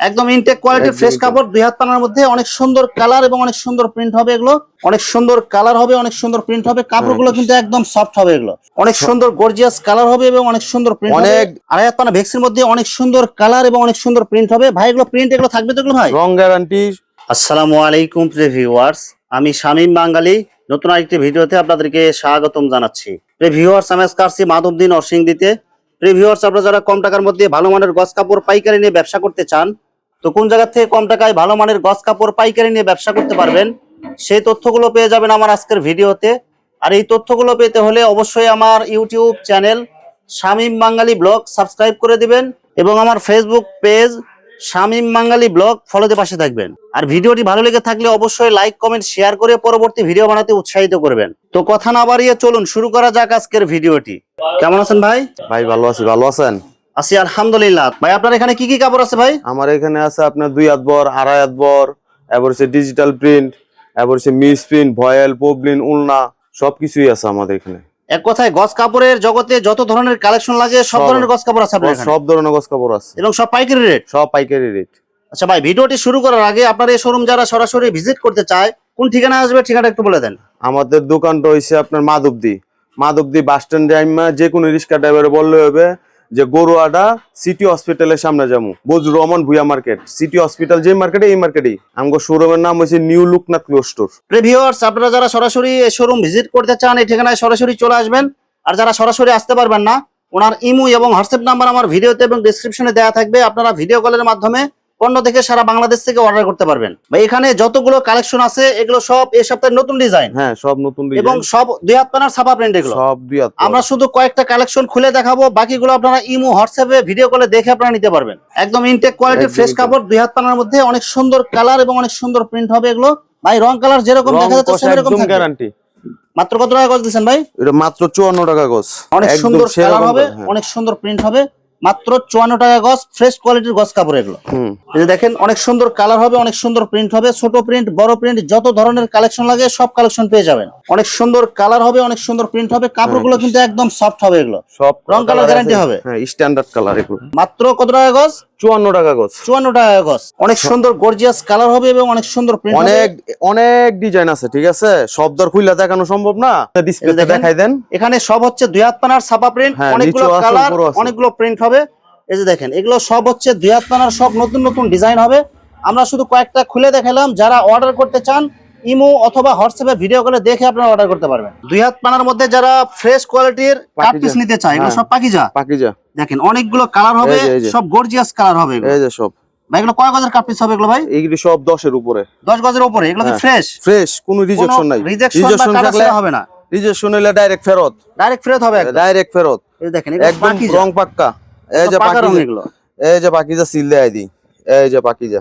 একদম intact quality fresh কাপড় দুই হাত পানার মধ্যে অনেক সুন্দর কালার এবং অনেক সুন্দর প্রিন্ট হবে এগুলো। অনেক সুন্দর কালার হবে অনেক সুন্দর প্রিন্ট হবে কাপড়গুলো হ্যাঁ। কিন্তু একদম সফট হবে এগুলো। অনেক সুন্দর গর্জিয়াস কালার হবে এবং অনেক সুন্দর প্রিন্ট হবে। অনেক- আড়াই হাত পানা ভেক্সির মধ্যে অনেক সুন্দর কালার এবং অনেক সুন্দর প্রিন্ট হবে। ভাই এগুলো প্রিন্ট এগুলো থাকবে তো এগুলো ভাই? রং গ্যারান্টি আসসালামু আলাইকুম ভিউয়ার্স আমি শামীম বাঙালি। নতুন আরেকটি ভিডিওতে আপনাদেরকে স্বাগতম জানাচ্ছি। ভিউয়ার্স আমি আজকে আসছি মাধবদিন অরসিংদিতে ভিউয়ার্স আপনারা যারা কম টাকার মধ্যে ভালো মানের গস কাপড় পাইকারি নিয়ে ব্যবসা করতে চান তো কোন জায়গা থেকে কম টাকায় ভালো মানের গস কাপড়, পাইকারি নিয়ে ব্যবসা করতে পারবেন, সেই তথ্যগুলো পেয়ে যাবেন আমার আজকের ভিডিওতে। আর এই তথ্যগুলো পেতে হলে অবশ্যই আমার YouTube channel Shamim Bangali vlog subscribe করে দিবেন এবং আমার Facebook page Shamim Bangali vlog ফলোতে পাশে থাকবেন। আর ভিডিওটি ভালো লেগে থাকলে অবশ্যই লাইক কমেন্ট শেয়ার করে পরবর্তী ভিডিও বানাতে উৎসাহিত করবেন। তো কথা না বাড়িয়ে চলুন, শুরু করা যাক আজকের ভিডিওটি। কেমন আছেন ভাই? ভাই, ভালো আছি। ভালো আছেন? আছি আলহামদুলিল্লাহ। ভাই আপনার এখানে কি কি কাপড় আছে ভাই? আমার এখানে আছে আপনার দুই হাত বর আড়াই হাত বর এবার হচ্ছে ডিজিটাল প্রিন্ট এবার হচ্ছে মিস প্রিন্ট ভয়েল পবলিন উলনা সবকিছুই আছে আমাদের এখানে। এক কথায় গছ কাপড়ের জগতে যত ধরনের কালেকশন লাগে সব ধরনের গছ কাপড় আছে আপনার সব ধরনের গছ কাপড় আছে। এবং সব পাইকারি রেট সব পাইকারি রেট আচ্ছা ভাই ভিডিওটি শুরু করার আগে আপনার এই শোরুম যারা সরাসরি ভিজিট করতে চায় কোন ঠিকানা আসবে ঠিকানা একটু বলে দেন। আমাদের দোকানটা হইছে আপনার মাধবদি। মাধবদি বাস স্ট্যান্ডে আইমা যে কোনো রিক্সা ড্রাইভারে বললে হবে যে গরুয়াডা সিটি হসপিটালের সামনে যাব বজুর রহমান ভুয়া মার্কেট সিটি হসপিটাল যে মার্কেটে এই মার্কেটেই আমার শোরুমের নাম হয়েছে নিউ লুকনাথ ক্লোজ স্টোর প্রিভিউয়ার্স আপনারা যারা সরাসরি শোরুম ভিজিট করতে চান, এই ঠিকানায় সরাসরি চলে আসবেন। আর যারা সরাসরি আসতে পারবেন না, ওনার ইমু এবং হোয়াটসঅ্যাপ নাম্বার আমার ভিডিওতে এবং ডিসক্রিপশনে দেওয়া থাকবে। আপনারা ভিডিও কলের মাধ্যমে পণ্য দেখে সারা বাংলাদেশ থেকে অর্ডার করতে পারবেন। ভাই এখানে যতগুলো কালেকশন আছে এগুলো সব এই সপ্তাহের নতুন ডিজাইন হ্যাঁ সব নতুন এবং সব দুই হাত পানার ছাপা প্রিন্ট এগুলো। সব দুই হাত আমরা শুধু কয়েকটা কালেকশন খুলে দেখাবো বাকিগুলো আপনারা ইমো হোয়াটসঅ্যাপে ভিডিও কলে দেখে আপনারা নিতে পারবেন। একদম ইনটেক কোয়ালিটি ফ্রেশ কাপড় দুই হাত পানার মধ্যে অনেক সুন্দর কালার এবং অনেক সুন্দর প্রিন্ট হবে এগুলো। ভাই রং কালার যেরকম দেখা যাচ্ছে সেরকম গ্যারান্টি মাত্র কত টাকা গজ দিচ্ছেন ভাই? এটা মাত্র চুয়ান্ন টাকা গছ অনেক সুন্দর কালার হবে হ্যাঁ। অনেক সুন্দর প্রিন্ট হবে। মাত্র চুয়ান্ন টাকা গজ ফ্রেশ কোয়ালিটির গজ কাপড় এগুলো। যে দেখেন অনেক সুন্দর কালার হবে অনেক সুন্দর প্রিন্ট হবে ছোট প্রিন্ট বড় প্রিন্ট যত ধরনের কালেকশন লাগে সব কালেকশন পেয়ে যাবেন। অনেক সুন্দর কালার হবে অনেক সুন্দর প্রিন্ট হবে কাপড়গুলো কিন্তু একদম সফট হবে এগুলো। সব রং আছে। guarantee হবে? স্ট্যান্ডার্ড কালার এগুলো। মাত্র কত টাকা গজ? চুয়ান্ন টাকা গছ চুয়ান্ন টাকা গজ। অনেক সুন্দর গর্জিয়াস কালার হবে এবং অনেক সুন্দর প্রিন্ট অনেক অনেক ডিজাইন আছে ঠিক আছে? সব দর খুইলা দেখানো সম্ভব না? ডিসপ্লেতে দেখাই দেন। এখানে সব হচ্ছে দুই হাত পানার ছাপা প্রিন্ট হ্যাঁ, অনেকগুলো কালার অনেকগুলো প্রিন্ট হবে। এই যে দেখেন এগুলো সব হচ্ছে দুই হাত পানার সব নতুন নতুন ডিজাইন হবে। আমরা শুধু কয়েকটা খুলে দেখালাম যারা অর্ডার করতে চান ইমো অথবা হোয়াটসঅ্যাপে ভিডিও করে দেখে আপনারা অর্ডার করতে পারবেন। দুই হাত পানার মধ্যে যারা ফ্রেশ কোয়ালিটির কাট পিস নিতে চায় এগুলো হ্যাঁ। সব পাকিজা। পাকিজা। দেখেন অনেকগুলো কালার হবে। সব গর্জিয়াস কালার হবে এগুলো। এই যে সব। ভাই এগুলো কয় গজের কাট পিস হবে এগুলো ভাই? এইগুলি সব দশের উপরে। দশ গজের উপরে এগুলো কি হ্যাঁ। ফ্রেশ ফ্রেশ কোনো রিজেকশন নাই। রিজেকশন থাকলে হবে না। রিজেকশন হইলে ডাইরেক্ট ফেরত। ডাইরেক্ট ফেরত হবে ডাইরেক্ট ফেরত। এই দেখেন এগুলো একদম পাকিজা। রং পাক্কা। এই যে পাকা এগুলো। এই যে পাকিজা সিল দেয় দি। এই যে পাকিজা।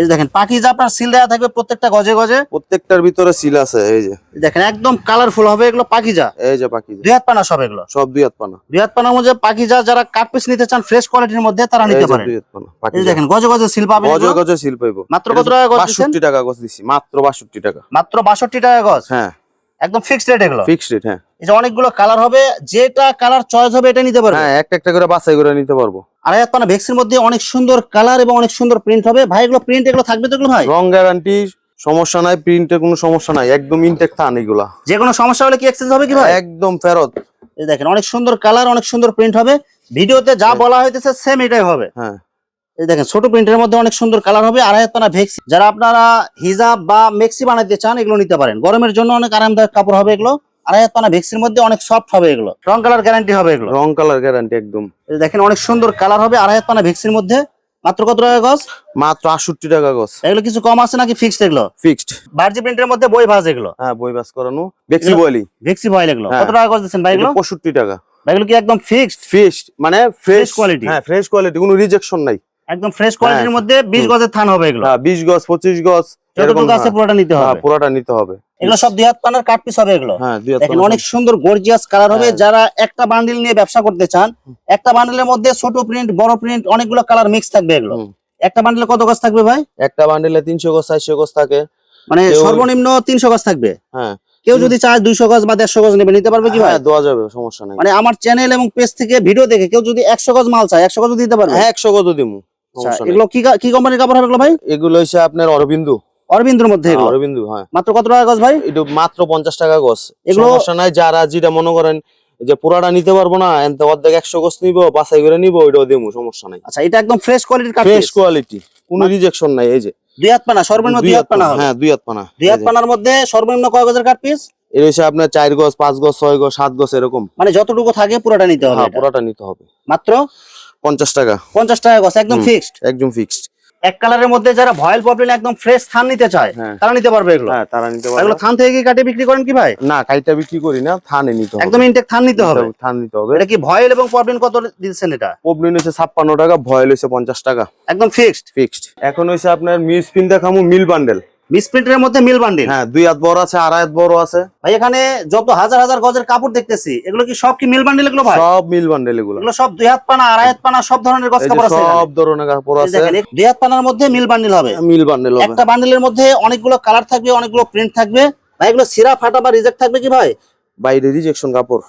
এই দেখেন পাকিজা আপনার সিল দেওয়া থাকবে প্রত্যেকটা গজে গজে। প্রত্যেকটার ভিতরে সিল আছে এই যে। দেখেন একদম কালারফুল হবে এগুলো পাকিজা। এই যে পাকিজা। দুই হাত পানা সব এগুলো। সব দুই হাত পানা। দুই হাত পানার মধ্যে পাকিজা যারা কাট পিস নিতে চান ফ্রেশ কোয়ালিটির মধ্যে তারা নিতে পারেন। দুই হাত পানা এই দেখেন গজে গজে সিল পাবেন গজে গজে সিল পাইবো। মাত্র কত টাকা গজ টাকা গজ দিছি মাত্র বাষট্টি টাকা। মাত্র বাষট্টি টাকা গজ? হ্যাঁ। একদম ফিক্সড রেট এগুলো? ফিক্সড রেট হ্যাঁ। এই যে অনেকগুলো কালার হবে যেটা কালার চয়েস হবে এটা নিতে পারবেন হ্যাঁ একটা একটা করে বাছাই করে নিতে পারব। আড়াই হাত পানা ভেক্সির মধ্যে অনেক সুন্দর কালার এবং অনেক সুন্দর প্রিন্ট হবে। ভাই এগুলো প্রিন্ট এগুলো থাকবে তো এগুলো ভাই? রং গ্যারান্টি সমস্যা নাই প্রিন্টের কোনো সমস্যা নাই একদম ইনটেক থান এগুলা। যে কোনো সমস্যা হলে কি এক্সচেঞ্জ হবে কি ভাই? একদম ফেরত। এই দেখেন অনেক সুন্দর কালার অনেক সুন্দর প্রিন্ট হবে। ভিডিওতে যা বলা হইতেছে সেম এটাই হবে। হ্যাঁ। এই দেখেন ছোট প্রিন্টের মধ্যে অনেক সুন্দর কালার হবে। আড়াই হাত পানা ভেক্সি যারা আপনারা হিজাব বা মেক্সি বানাইতে চান এগুলো নিতে পারেন। গরমের জন্য অনেক আরামদায়ক কাপড় হবে এগুলো। আড়াই হাত পানা ভেক্সির মধ্যে অনেক সফট হবে এগুলো। রং কালার গ্যারান্টি হবে এগুলো। রং কালার গ্যারান্টি একদম। দেখেন অনেক সুন্দর কালার হবে আড়াই হাত পানা ভেক্সির মধ্যে। মাত্র কত টাকা গজ? মাত্র আটষট্টি টাকা গছ এগুলো কিছু কম আছে নাকি ফিক্সড এগুলো? ফিক্সড বার্জি প্রিন্টের মধ্যে বই ভাজ এগুলো। হ্যাঁ বই বাস করানো। এগুলো- বয়লি ভেক্সি ভয়েল এগুলো। হ্যাঁ। কত টাকা গজ দিচ্ছেন ভাই এগুলো পঁয়ষট্টি টাকা। ভাই এগুলো কি একদম ফিক্সড ফিক্সড মানে ফ্রেশ quality। হ্যাঁ ফ্রেশ কোয়ালিটি কোনো রিজেকশন নাই। একদম ফ্রেশ কোয়ালিটির হ্যাঁ। মধ্যে বিশ হুম। গজের থান হবে এগুলো। হ্যাঁ বিশ গজ পঁচিশ গজ এরকম আছে হ্যাঁ, পুরোটা নিতে হবে হ্যাঁ, হবে। পুরোটা নিতে হবে। এগুলো সব দুই হাত পানার কাট পিস হবে এগুলো। হ্যাঁ দুই হাত দেখেন অনেক সুন্দর গর্জিয়াস কালার হবে। হ্যাঁ। যারা একটা বান্ডিল নিয়ে ব্যবসা করতে চান একটা বান্ডিলের মধ্যে ছোট প্রিন্ট বড় প্রিন্ট অনেকগুলো কালার মিক্স থাকবে এগুলো। একটা বান্ডিলে কত গজ থাকবে ভাই? একটা বান্ডিলে তিনশো গজ চারশো গজ থাকে। মানে সর্বনিম্ন তিনশো গজ থাকবে। হ্যাঁ। কেউ যদি চায় দুইশো গজ বা দেড়শো গজ নেবে নিতে পারবে কি ভাই? হ্যাঁ দেওয়া যাবে সমস্যা নাই। মানে আমার চ্যানেল এবং পেজ থেকে ভিডিও দেখে কেউ যদি একশো গজ মাল চায় একশো গজ দিতে পারবে? হ্যাঁ একশো গজ দিমু। এগুলো কি কা- কোম্পানির কাপড় হবে এগুলো ভাই? এগুলো হচ্ছে আপনার অরবিন্দু। অরবিন্দুর মধ্যে এগুলো? অরবিন্দু হ্যাঁ। মাত্র কত টাকা গজ ভাই? এটা মাত্র পঞ্চাশ টাকা গছ। এগুলো- নাই যারা যেটা মনে করেন যে পুরাটা নিতে পারব না অর্ধেক একশো গোছ নিবো বাছাই করে নিবো ওইটাও দেবো সমস্যা নাই। আচ্ছা এটা একদম ফ্রেশ কোয়ালিটির ফ্রেশ কোয়ালিটি কোনো রিজেকশন নাই এই যে। দুই হাত পানা সর্বনিম্ন দুই হাত পানা হ্যাঁ দুই হাত পানা দুই হাত পানার মধ্যে সর্বনিম্ন কয় গজের কাঠ পিস এর হচ্ছে আপনার চার গজ পাঁচ গজ ছয় গজ সাত গজ এরকম। মানে যতটুকু থাকে পুরোটা নিতে হবে হ্যাঁ পুরাটা নিতে হবে। মাত্র? পঞ্চাশ টাকা। পঞ্চাশ টাকা গজ একদম ফিক্সড একদম ফিক্সড এক কালারের মধ্যে যারা ভয়েল প্রবলেম একদম ফ্রেশ থান নিতে চায় হ্যাঁ। তারা নিতে পারবে এগুলো? হ্যাঁ তারা নিতে এগুলো থান থেকে কি কাটে বিক্রি করেন কি ভাই? না কাইটা বিক্রি করি না থানে নিতে হবে। একদম ইনটেক থান নিতে হবে? থান নিতে হবে। এটা কি ভয়েল এবং প্রবলেম কত দিচ্ছেন এটা? পবলিন হচ্ছে ছাপ্পান্ন টাকা ভয়েল হচ্ছে পঞ্চাশ টাকা। একদম ফিক্সড ফিক্সড এখন হচ্ছে আপনার মিল স্পিন দেখামু মিল বান্ডেল। মিসপ্রিন্টের মধ্যে মিল বান্ডিল হ্যাঁ দুই হাত বড় আছে আড়াই হাত বড় আছে। ভাই এখানে যত হাজার হাজার গজের কাপড় দেখতেছি এগুলো কি সব কি মিল বান্ডিল এগুলো ভাই? সব মিল বান্ডেল এগুলো। এগুলো সব দুই হাত পানা আড়াই হাত পানা সব ধরনের গজ কাপড় আছে সব ধরনের কাপড় আছে। দুই হাত পানার মধ্যে মিল বান্ডিল হবে। মিল বান্ডেল হবে। একটা বান্ডিলের মধ্যে অনেকগুলো কালার থাকবে অনেকগুলো প্রিন্ট থাকবে। ভাই এগুলো সিরা ফাটা বা রিজেক্ট থাকবে কি ভাই? বাইরে রিজেকশন কাপড়।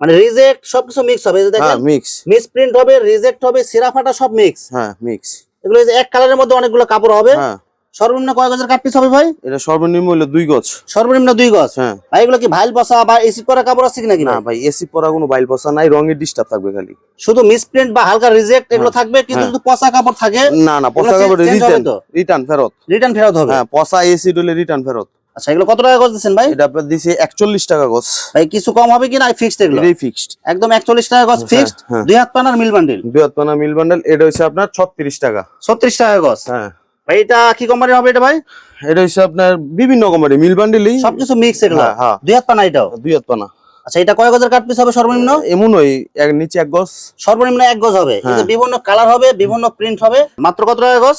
মানে রিজেক্ট সবকিছু মিক্স হবে হ্যাঁ দেখেন। মিক্স মিস প্রিন্ট হবে রিজেক্ট হবে সিরা ফাটা সব মিক্স হ্যাঁ মিক্স এগুলো এক কালারের মধ্যে অনেকগুলো কাপড় হবে। হ্যাঁ। সর্বনিম্ন কয় গজের কাট পিস হবে ভাই? এটা সর্বনিম্ন হলো দুই গজ। সর্বনিম্ন দুই গজ? হ্যাঁ। ভাই এগুলো কি ভাইল বসা বা এসি করা কাপড় আছে কি নাকি? না ভাই? এসি পরা কোনো ভাইল পসা নাই রঙের ডিস্টার্ব থাকবে খালি। শুধু মিস প্রিন্ট বা হালকা রিজেক্ট এগুলো হ্যাঁ, থাকবে কিন্তু হ্যাঁ। যদি পচা কাপড় থাকে না না এগুলো কাপড় রিটার্ন রিটার্ন ফেরত। রিটার্ন ফেরত হবে? হ্যাঁ পসা এসি ডলে রিটার্ন ফেরত। আচ্ছা এগুলো কত টাকা গজ দিচ্ছেন ভাই? এটা আপনার দিছে একচল্লিশ টাকা গজ। ভাই কিছু কম হবে কি না? ফিক্সড এগুলো। এটাই ফিক্সড একদম একচল্লিশ টাকা গজ ফিক্সড হ্যাঁ। দুই হাত পানার মিল বান্ডেল দুই হাত পানা মিল বান্ডেল এটা হচ্ছে আপনার ছত্রিশ টাকা। ছত্রিশ টাকা গজ। হ্যাঁ। ভাই এটা কি কোম্পানির হবে এটা ভাই? এটা হচ্ছে আপনার বিভিন্ন কোম্পানি মিল বান্ডেলই। সবকিছু মিক্স এগুলো? হ্যাঁ হ্যাঁ। দুই হাত পানা এটাও? দুই হাত পানা। আচ্ছা এটা কয় গজের কাট পিস হবে সর্বনিম্ন? এমন ওই এক নিচে এক গজ। সর্বনিম্ন এক গজ হবে। হ্যাঁ। বিভিন্ন কালার হবে বিভিন্ন প্রিন্ট হবে। মাত্র কত টাকা গজ?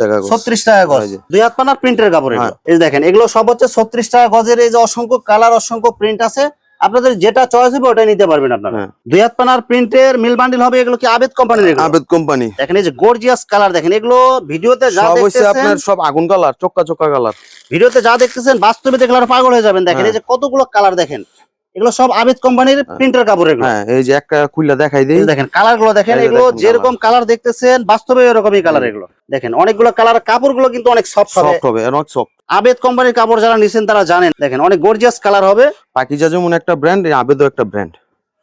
টাকা গজ। টাকা গজ। দুই হাত পানার প্রিন্টের কাপড় হ্যাঁ। এই দেখেন এগুলো সব হচ্ছে ছত্রিশ টাকা গজের এই যে অসংখ্য কালার অসংখ্য প্রিন্ট আছে। আপনাদের যেটা চয়েস হবে ওটাই নিতে পারবেন আপনারা। হ্যাঁ। দুই হাত পানার প্রিন্টের মিল বান্ডিল হবে এগুলো কি আবেদ কোম্পানির এগুলো? আবেদ কোম্পানি দেখেন এই যে গর্জিয়াস কালার দেখেন এগুলো ভিডিওতে যা দেখতেছেন আপনার সব আগুন কালার চক্কা চক্কা কালার ভিডিওতে যা দেখতেছেন বাস্তবে দেখলে আর পাগল হয়ে যাবেন। দেখেন হ্যাঁ। এই যে কতগুলো কালার দেখেন। এগুলো সব আবেদ কোম্পানির প্রিন্টার কাপড় এগুলো। হ্যাঁ এই যে একটা খুললা দেখাই দেই। দেখেন কালারগুলো দেখেন এগুলো যেরকম কালার দেখতেছেন বাস্তবে এরকমই কালার এগুলো। দেখেন অনেকগুলো কালার কাপড়গুলো কিন্তু অনেক সফট হবে। সফট হবে অনেক সফট আবেদ কোম্পানির কাপড় যারা নিছেন তারা জানেন। দেখেন অনেক গর্জিয়াস কালার হবে। পাকিজা যেমন একটা ব্র্যান্ড আবেদও একটা ব্র্যান্ড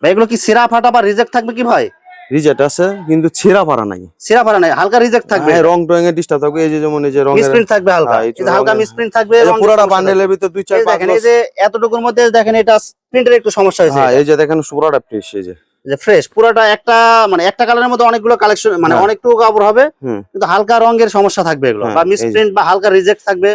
ভাই এগুলো কি সিরা ফাটা বা রিজেক্ট থাকবে কি ভাই? রিজেট আছে কিন্তু ছেঁড়া পারা নাই। সিরা ফাটা নাই হালকা রিজেক্ট থাকবে। হ্যাঁ, রং টং এর ডিস্টার্ব থাকবে এই যে যেমন এই যে রঙের মিসপ্রিন্ট থাকবে হালকা। হ্যাঁ, হালকা মিসপ্রিন্ট থাকবে পুরাটা বান্ডেলের ভিতর দুই চার দেখেন এই যে এতটুকুর মধ্যে দেখেন এটা প্রিন্টের একটু সমস্যা হয়েছে। হ্যাঁ এই যে দেখেন পুরাটা ফ্রেশ এই যে। যে ফ্রেশ পুরোটা একটা মানে একটা কালারের মধ্যে অনেকগুলো কালেকশন মানে হ্যাঁ। অনেকটুকু কাপড় হবে কিন্তু হালকা রঙের সমস্যা থাকবে এগুলো বা। মিসপ্রিন্ট বা হালকা রিজেক্ট থাকবে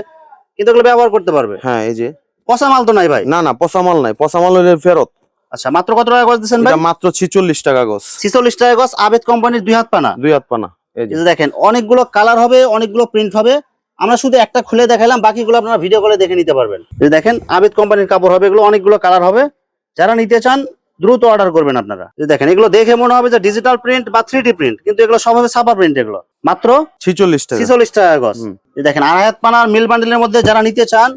কিন্তু এগুলো ব্যবহার করতে পারবে। হ্যাঁ এই যে। পচা মাল তো নাই ভাই। না না পচা মাল নাই পচা মাল হলে ফেরত। আচ্ছা মাত্র কত টাকা গজ দিচ্ছেন ভাই? এটা মাত্র ছিচল্লিশ টাকা গজ। ছিচল্লিশ টাকা গজ আবেদ কোম্পানির দুই হাত পানা। দুই হাত পানা এই যে। দেখেন অনেকগুলো কালার হবে অনেকগুলো প্রিন্ট হবে। আমরা শুধু একটা খুলে দেখালাম বাকিগুলো আপনারা ভিডিও কলে দেখে নিতে পারবেন। যে দেখেন আবেদ কোম্পানির কাপড় হবে এগুলো অনেকগুলো কালার হবে। যারা নিতে চান দ্রুত অর্ডার করবেন আপনারা। যে দেখেন এগুলো দেখে মনে হবে যে ডিজিটাল প্রিন্ট বা থ্রি প্রিন্ট কিন্তু এগুলো সব হবে ছাপা প্রিন্ট এগুলো। মাত্র ছিচল্লিশ টাকা। ছিচল্লিশ টাকা গজ। দেখেন আড়াই হাত পানার মিল বান্ডেলের মধ্যে যারা নিতে চান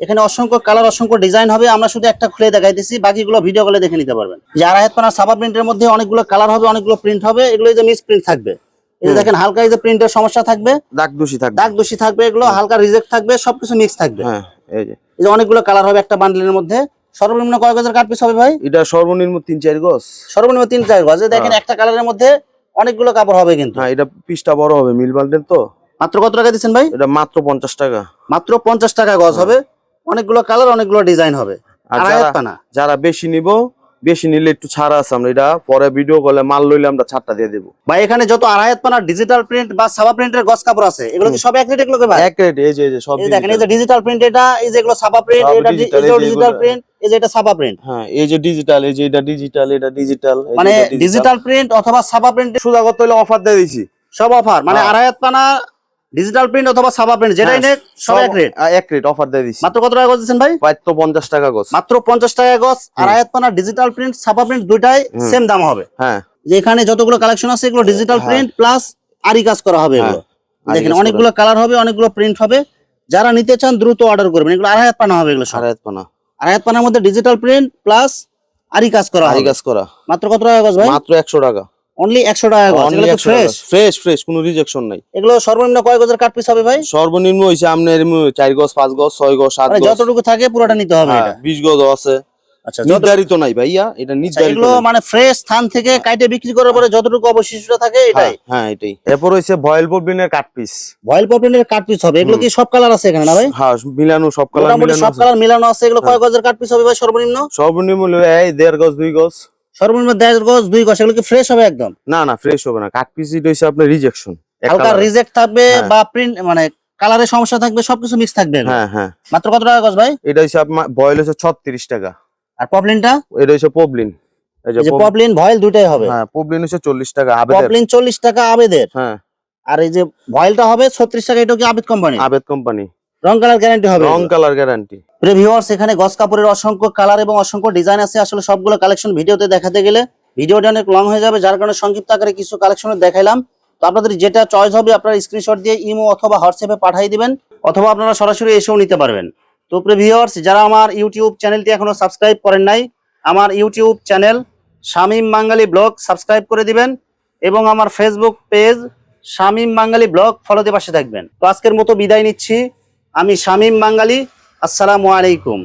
এখানে অসংখ্য কালার অসংখ্য ডিজাইন হবে। আমরা শুধু একটা খুলে দেখাইতেছি বাকিগুলো ভিডিও কলে দেখে নিতে পারবেন। যে আড়াই হাত পানার সাবা প্রিন্টের মধ্যে অনেকগুলো কালার হবে অনেকগুলো প্রিন্ট হবে। এগুলো যে মিস প্রিন্ট থাকবে। এই দেখেন হালকা এই যে প্রিন্টের সমস্যা থাকবে। দাগ দোষী থাকবে। দাগ দোষী থাকবে এগুলো হালকা রিজেক্ট থাকবে সবকিছু মিক্স থাকবে। হ্যাঁ এই যে। এই যে অনেকগুলো কালার হবে একটা বান্ডেলের মধ্যে। সর্বনিম্ন কয় গজের কাট পিস হবে ভাই? এটা সর্বনিম্ন তিন চার গজ। সর্বনিম্ন তিন চার গজ। দেখেন হ্যাঁ। একটা কালারের মধ্যে অনেকগুলো কাপড় হবে কিন্তু। হ্যাঁ এটা পিসটা বড় হবে মিল বান্ডেল তো। মাত্র কত টাকা দিচ্ছেন ভাই? এটা মাত্র পঞ্চাশ টাকা। মাত্র পঞ্চাশ টাকা গজ হ্যাঁ। হবে। অনেকগুলো কালার অনেকগুলো ডিজাইন হবে। আর যারা বেশি নিব বেশি নিলে একটু ছাড় আছে আমরা এটা। পরে ভিডিও করলে মাল লইলে আমরা ছাড়টা দিয়ে দেবো। বা এখানে যত আড়াই হাত পানা ডিজিটাল প্রিন্ট বা সাবা প্রিন্টের গজ কাপড় আছে এগুলো কি সব এক রেট এগুলোকে ভাই? এক রেট এই যে এই যে সব দেখেন এই যে ডিজিটাল প্রিন্ট এটা এই যে এগুলো সাবা প্রিন্ট এটা ডিজিটাল প্রিন্ট এই যে এটা সাবা প্রিন্ট হ্যাঁ এই যে ডিজিটাল এই যে এটা ডিজিটাল এটা ডিজিটাল মানে ডিজিটাল প্রিন্ট অথবা সাবা প্রিন্ট সুদা কত হলে অফার দিয়ে দিছি। সব অফার মানে হ্যাঁ। আড়াই হাত পানা ডিজিটাল প্রিন্ট অথবা সাবা প্রিন্ট যেটাই হ্যাঁ, নেক সব এক রেট এক রেট অফার দিয়ে দিছি। মাত্র কত টাকা গজ দিচ্ছেন ভাই? মাত্র পঞ্চাশ টাকা গজ। মাত্র পঞ্চাশ টাকা গজ আর হাত পানা ডিজিটাল প্রিন্ট সাবা প্রিন্ট দুইটাই হুম। সেম দাম হবে। হ্যাঁ। যে এখানে যতগুলো কালেকশন আছে এগুলো ডিজিটাল হ্যাঁ। প্রিন্ট প্লাস আরি কাজ করা হবে এগুলো। আরি দেখেন অনেকগুলো কালার হবে অনেকগুলো প্রিন্ট হবে। যারা নিতে চান দ্রুত অর্ডার করবেন। এগুলো আড়াই হাত পানা হবে এগুলো আড়াই হাত পানা আড়াই হাত পানার মধ্যে ডিজিটাল প্রিন্ট প্লাস আরি কাজ করা আরি কাজ করা। মাত্র কত টাকা গজ ভাই? মাত্র একশো টাকা। অনলি একশো টাকা গজ এগুলো কি ফ্রেশ ফ্রেশ ফ্রেশ কোনো রিজেকশন নাই। এগুলো সর্বনিম্ন কয় গজের কাঠ পিস হবে ভাই? সর্বনিম্ন হইছে আপনার এমনি চার গজ পাঁচ গজ ছয় গজ সাত মানে গজ। যতটুকু থাকে পুরোটা নিতে হবে হ্যাঁ, এটা। বিশ গজ আছে। আচ্ছা নির্ধারিত নাই ভাইয়া এটা আচ্ছা, নির্ধারিত এগুলো মানে ফ্রেশ স্থান থেকে কাইটে বিক্রি করার পরে যতটুকু অবশিষ্টটা থাকে এটাই। হ্যাঁ, হ্যাঁ এটাই। এরপর হইছে ভয়েল পপিনের কাট পিস ভয়েল পপলিনের কাঠ পিস হবে। এগুলো কি সব কালার আছে এখানে না ভাই? হ্যাঁ মিলানো সব কালার মিলানো সব কালার মিলানো আছে। এগুলো কয় গজের কাঠ পিস হবে ভাই সর্বনিম্ন? সর্বনিম্ন হলো এই দেড় গজ দুই গজ। সর্বনিম্ন দেড় গজ দুই গজ এগুলো কি ফ্রেশ হবে একদম? না না ফ্রেশ হবে না। কাট পিস হইছে আপনার রিজেকশন হালকা রিজেক্ট থাকবে হ্যাঁ। বা প্রিন্ট মানে কালারের সমস্যা থাকবে সবকিছু মিক্স থাকবে হ্যাঁ হ্যাঁ। মাত্র কত টাকা গজ ভাই? এটা হইছে আপনার বয়েল হইছে ছত্রিশ টাকা। আর পপলিনটা এটা হইছে পবলিন এই যে পপলিন ভয়েল দুইটাই হবে। হ্যাঁ পবলিন হইছে চল্লিশ টাকা আবেদের। পপলিন চল্লিশ টাকা আবেদের। হ্যাঁ। আর এই যে ভয়েলটা হবে ছত্রিশ টাকা এটা কি আবেদ কোম্পানি আবেদ কোম্পানি রং কালার গ্যারান্টি হবে। রং কালার গ্যারান্টি ভিউয়ার্স এখানে গস কাপড়ের অসংখ্য কালার এবং অসংখ্য ডিজাইন আছে। আসলে সবগুলো কালেকশন ভিডিওতে দেখাতে গেলে ভিডিওটা অনেক লং হয়ে যাবে, যার কারণে সংক্ষিপ্ত আকারে কিছু কালেকশন দেখাইলাম। তো আপনাদের যেটা চয়েস হবে, আপনারা স্ক্রিনশট দিয়ে ইমো অথবা হোয়াটসঅ্যাপে পাঠিয়ে দিবেন, অথবা আপনারা সরাসরি এসেও নিতে পারবেন। তো ভিউয়ার্স যারা আমার ইউটিউব চ্যানেলটি এখনও সাবস্ক্রাইব করেন নাই, আমার YouTube channel Shamim Bangali vlog subscribe করে দিবেন এবং আমার Facebook page Shamim Bangali vlog ফলোতে পাশে থাকবেন। তো আজকের মতো বিদায় নিচ্ছি। আমি শামীম বাঙালি আসসালামু আলাইকুম।